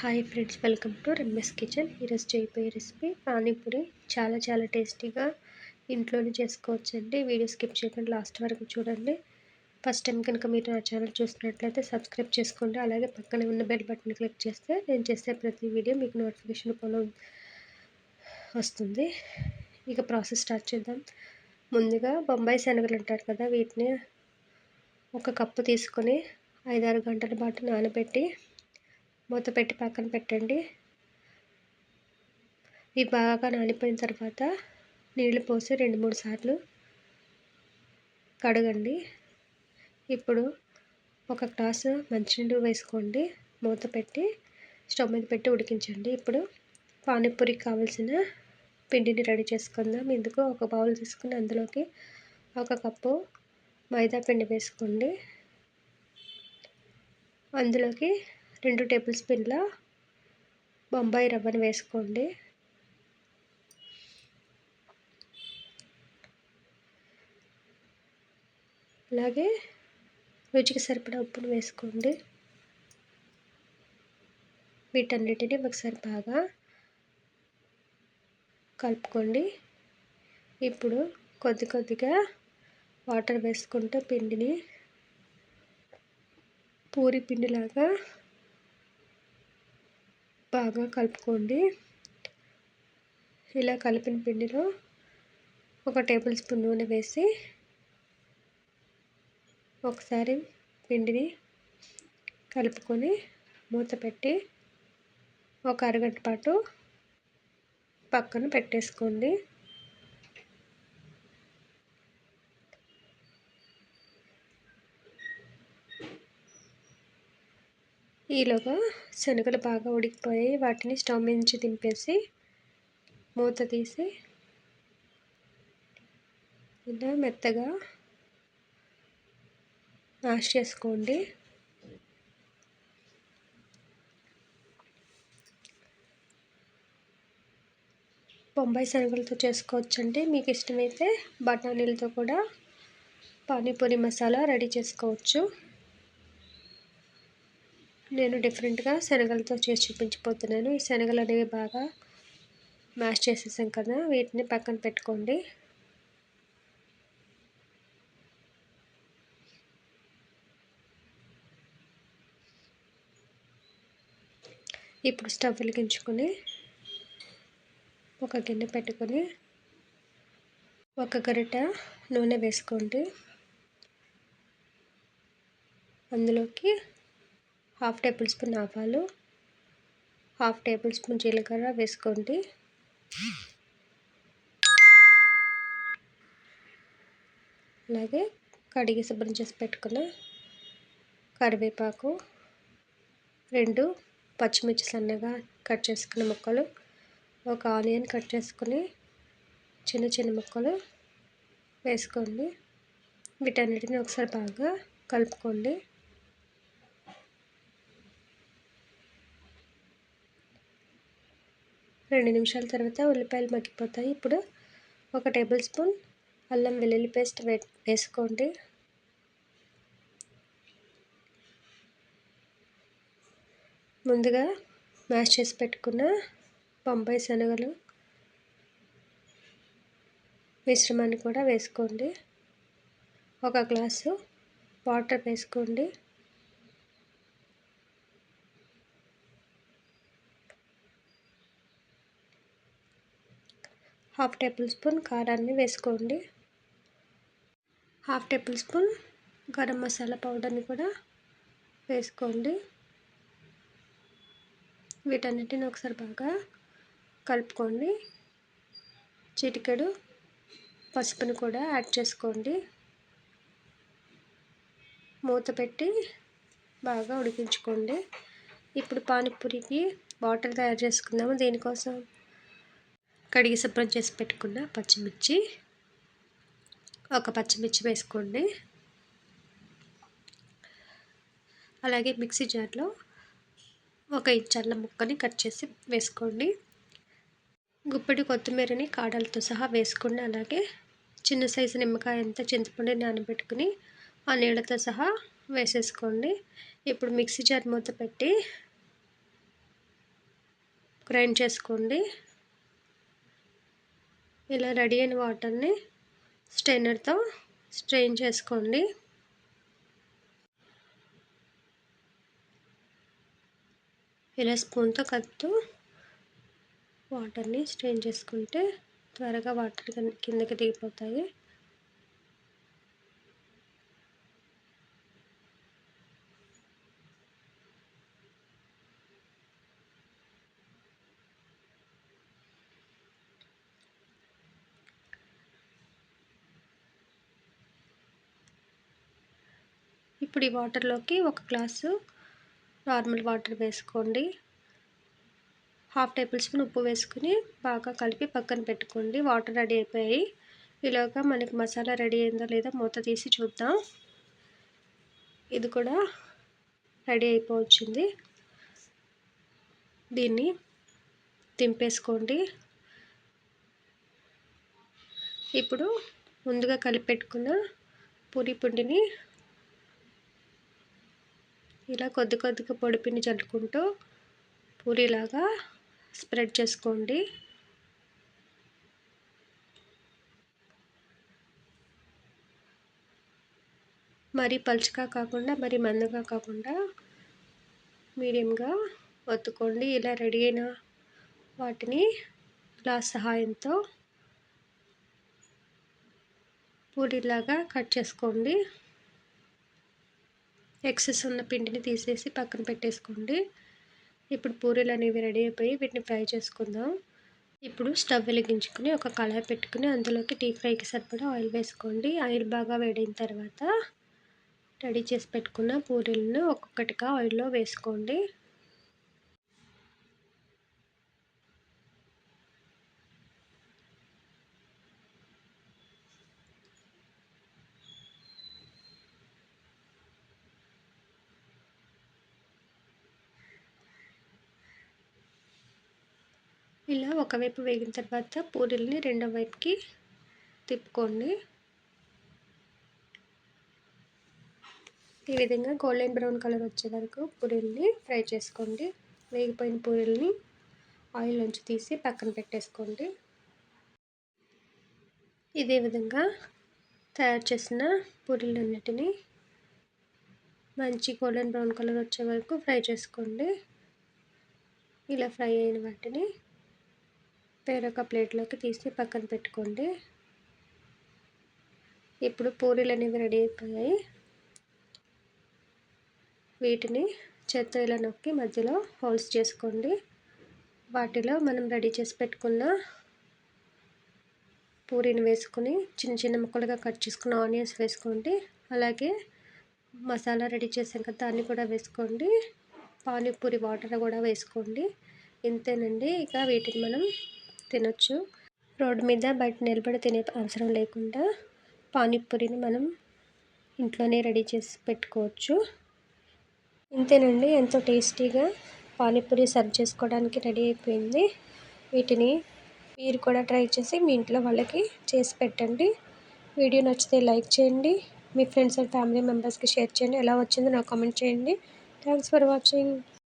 Hi friends welcome to Ramya's kitchen ఈరోజు చేయబోయే recipe panipuri చాలా చాలా టేస్టీగా ఇంట్లోనే చేసుకోవచ్చండి. వీడియో స్కిప్ చేయకుండా లాస్ట్ వరకు చూడండి. ఫస్ట్ టైం కనుక మీరు నా ఛానల్ చూసినట్లయితే సబ్స్క్రైబ్ చేసుకోండి. అలాగే పక్కనే ఉన్న బెల్ బటన్ క్లిక్ చేస్తే నేను చేసే ప్రతి వీడియో మీకు నోటిఫికేషన్ ఫాలో వస్తుంది. ఇక ప్రాసెస్ స్టార్ట్ చేద్దాం. ముందుగా బొంబాయి శనగలు అంటారు కదా వీటిని ఒక కప్పు తీసుకొని ఐదారు గంటల పాటు నానబెట్టి మూత పెట్టి పక్కన పెట్టండి. ఇవి బాగా నానిపోయిన తర్వాత నీళ్ళు పోసి రెండు మూడు సార్లు కడగండి. ఇప్పుడు ఒక గ్లాసు మంచినీళ్ళు వేసుకోండి. మూత పెట్టి స్టవ్ మీద పెట్టి ఉడికించండి. ఇప్పుడు పానీపూరికి కావాల్సిన పిండిని రెడీ చేసుకుందాం. ఇందుకు ఒక బౌల్ తీసుకుని అందులోకి ఒక కప్పు మైదా పిండి వేసుకోండి. అందులోకి రెండు టేబుల్ స్పూన్ల బొంబాయి రవ్వను వేసుకోండి. అలాగే రుచికి సరిపడా ఉప్పును వేసుకోండి. వీటన్నిటిని ఒకసారి బాగా కలుపుకోండి. ఇప్పుడు కొద్ది కొద్దిగా వాటర్ వేసుకుంటూ పిండిని పూరి పిండిలాగా బాగా కలుపుకోండి. ఇలా కలిపిన పిండిలో ఒక టేబుల్ స్పూన్ నూనె వేసి ఒకసారి పిండిని కలుపుకొని మూత పెట్టి ఒక అరగంట పాటు పక్కన పెట్టేసుకోండి. ఈలోగా శనగలు బాగా ఉడికిపోయి వాటిని స్టవ్ నుంచి దింపేసి మూత తీసి ఇలా మెత్తగా మ్యాష్ చేసుకోండి. బొంబాయి శనగలతో చేసుకోవచ్చండి. మీకు ఇష్టమైతే బఠానీలతో కూడా పానీపూరి మసాలా రెడీ చేసుకోవచ్చు. నేను డిఫరెంట్గా శనగలతో చేసి చూపించిపోతున్నాను. ఈ శనగలు అనేవి బాగా మ్యాష్ చేసేసాం కదా వీటిని పక్కన పెట్టుకోండి. ఇప్పుడు స్టవ్ వెలిగించుకొని ఒక గిన్నె పెట్టుకొని ఒక గరిట నూనె వేసుకోండి. అందులోకి హాఫ్ టేబుల్ స్పూన్ ఆవాలు హాఫ్ టేబుల్ స్పూన్ జీలకర్ర వేసుకోండి. అలాగే కడిగి శుభ్రం చేసి పెట్టుకున్న కరివేపాకు రెండు పచ్చిమిర్చి సన్నగా కట్ చేసుకున్న ముక్కలు ఒక ఆనియన్ కట్ చేసుకుని చిన్న చిన్న ముక్కలు వేసుకోండి. వీటన్నిటిని ఒకసారి బాగా కలుపుకోండి. రెండు నిమిషాల తర్వాత ఉల్లిపాయలు మగ్గిపోతాయి. ఇప్పుడు ఒక టేబుల్ స్పూన్ అల్లం వెల్లుల్లి పేస్ట్ వే వేసుకోండి. ముందుగా మ్యాష్ చేసి పెట్టుకున్న బొంబాయి శనగలు మిశ్రమాన్ని కూడా వేసుకోండి. ఒక గ్లాసు వాటర్ వేసుకోండి. హాఫ్ టేబుల్ స్పూన్ కారాన్ని వేసుకోండి. Half tablespoon garam masala పౌడర్ని కూడా వేసుకోండి. వీటన్నిటిని ఒకసారి బాగా కలుపుకోండి. చిటికెడు పసుపుని కూడా యాడ్ చేసుకోండి. మూత పెట్టి బాగా ఉడికించుకోండి. ఇప్పుడు పానీపూరికి బాటిల్ తయారు చేసుకుందాము. దీనికోసం? కడిగి శుభ్రం చేసి పెట్టుకున్న పచ్చిమిర్చి. ఒక పచ్చిమిర్చి వేసుకోండి. అలాగే మిక్సీ జార్లో ఒక ఇంచర్ల ముక్కని కట్ చేసి వేసుకోండి. గుప్పెడి కొత్తిమీరని కాడలతో సహా వేసుకోండి. అలాగే చిన్న సైజు నిమ్మకాయ అంతా చింతపండు నానబెట్టుకుని ఆ నీళ్ళతో సహా వేసేసుకోండి. ఇప్పుడు మిక్సీ జార్ మూత పెట్టి గ్రైండ్ చేసుకోండి. ఇలా రెడీ అయిన వాటర్ని స్ట్రైనర్తో స్ట్రెయిన్ చేసుకోండి. ఇలా స్పూన్తో కలుపుతూ వాటర్ని స్ట్రెయిన్ చేసుకుంటే త్వరగా వాటర్ కిందకి దిగిపోతాయి. ఇప్పుడు ఈ వాటర్లోకి ఒక గ్లాసు నార్మల్ వాటర్ వేసుకోండి. హాఫ్ టేబుల్ స్పూన్ ఉప్పు వేసుకుని బాగా కలిపి పక్కన పెట్టుకోండి. వాటర్ రెడీ అయిపోయాయి. ఇలాగా మనకి మసాలా రెడీ అయిందో లేదో మూత తీసి చూద్దాం. ఇది కూడా రెడీ అయిపోవచ్చింది. దీన్ని దింపేసుకోండి. ఇప్పుడు ముందుగా కలిపి పెట్టుకున్న పూరి పిండిని ఇలా కొద్ది కొద్దిగా పొడిపిండి చల్లుకుంటూ పూరిలాగా స్ప్రెడ్ చేసుకోండి. మరి పలుచగా కాకుండా మరి మందగా కాకుండా మీడియంగా ఒత్తుకోండి. ఇలా రెడీ అయిన వాటిని గ్లాస్ సహాయంతో పూరిలాగా కట్ చేసుకోండి. ఎక్సెస్ ఉన్న పిండిని తీసేసి పక్కన పెట్టేసుకోండి. ఇప్పుడు పూరీలు అనేవి రెడీ అయిపోయి వీటిని ఫ్రై చేసుకుందాం. ఇప్పుడు స్టవ్ వెలిగించుకుని ఒక కళాయి పెట్టుకుని అందులోకి డీప్ ఫ్రైకి సరిపడా ఆయిల్ వేసుకోండి. ఆయిల్ బాగా వేడిన తర్వాత రెడీ చేసి పెట్టుకున్న పూరీలను ఒక్కొక్కటిగా ఆయిల్లో వేసుకోండి. ఇలా ఒకవైపు వేగిన తర్వాత పూరీల్ని రెండో వైపుకి తిప్పుకోండి. ఈ విధంగా గోల్డెన్ బ్రౌన్ కలర్ వచ్చే వరకు పూరీల్ని ఫ్రై చేసుకోండి. వేగిపోయిన పూరీల్ని ఆయిల్ నుంచి తీసి పక్కన పెట్టేసుకోండి. ఇదే విధంగా తయారు చేసిన పూరీలన్నిటినీ మంచి గోల్డెన్ బ్రౌన్ కలర్ వచ్చే వరకు ఫ్రై చేసుకోండి. ఇలా ఫ్రై అయిన వాటిని వేరొక ప్లేట్లోకి తీసి పక్కన పెట్టుకోండి. ఇప్పుడు పూరీలు అనేవి రెడీ అయిపోయాయి. వీటిని చేత్తో ఇలా నొక్కి మధ్యలో హోల్స్ చేసుకోండి. వాటిలో మనం రెడీ చేసి పెట్టుకున్న పూరీని వేసుకుని చిన్న చిన్న ముక్కలుగా కట్ చేసుకున్న ఆనియన్స్ వేసుకోండి. అలాగే మసాలా రెడీ చేసాం కదా దాన్ని కూడా వేసుకోండి. పానీపూరి వాటర్ కూడా వేసుకోండి. ఇంతేనండి. ఇక వీటిని మనం తినొచ్చు. రోడ్డు మీద బయట నిలబడి తినే అవసరం లేకుండా పానీపూరిని మనం ఇంట్లోనే రెడీ చేసి పెట్టుకోవచ్చు. ఇంతేనండి ఎంతో టేస్టీగా పానీపూరి సర్వ్ చేసుకోవడానికి రెడీ అయిపోయింది. వీటిని మీరు కూడా ట్రై చేసి మీ ఇంట్లో వాళ్ళకి చేసి పెట్టండి. వీడియో నచ్చితే లైక్ చేయండి. మీ ఫ్రెండ్స్ అండ్ ఫ్యామిలీ మెంబర్స్కి షేర్ చేయండి. ఎలా వచ్చిందో నాకు కామెంట్ చేయండి. Thanks for watching.